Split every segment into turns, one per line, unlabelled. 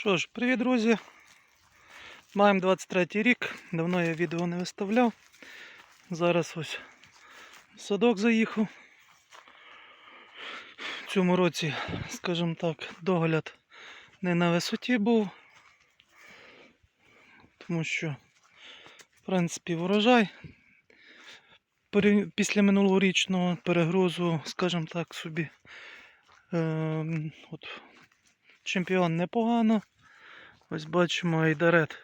Що ж, привіт, друзі. Маємо 23 рік. Давно я відео не виставляв. Зараз ось в садок заїхав. В цьому році, скажімо так, догляд не на висоті був. Тому що, в принципі, врожай після минулорічного перегрузу, скажімо так, собі. Ем, от, чемпіон непогано. Ось бачимо Айдарет.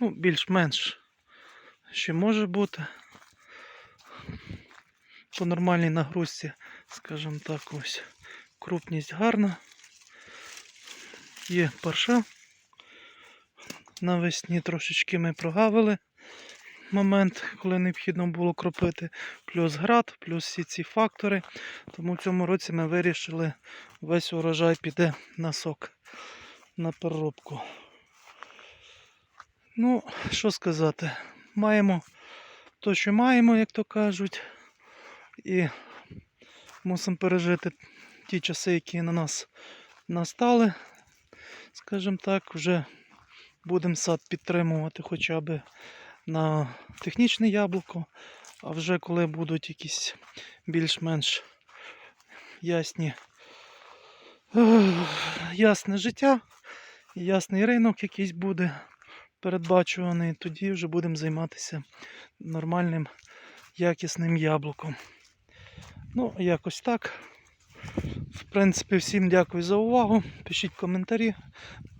Ну, більш-менш ще може бути. По нормальній нагрузці, скажімо так, ось крупність гарна. Є парша. Навесні трошечки ми прогавили момент, коли необхідно було кропити. Плюс град, плюс всі ці фактори. Тому в цьому році ми вирішили весь урожай піде на сок, на переробку. Ну, що сказати, маємо то, що маємо, як то кажуть, і мусимо пережити ті часи, які на нас настали. Скажімо так, вже будемо сад підтримувати хоча б на технічне яблуко, а вже коли будуть якісь більш-менш ясні ясне життя, ясний ринок якийсь буде передбачуваний, тоді вже будемо займатися нормальним якісним яблуком. Ну, якось так. В принципі, всім дякую за увагу. Пишіть коментарі.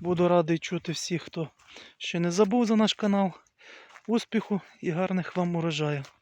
Буду радий чути всіх, хто ще не забув за наш канал. Успіху і гарних вам урожаїв!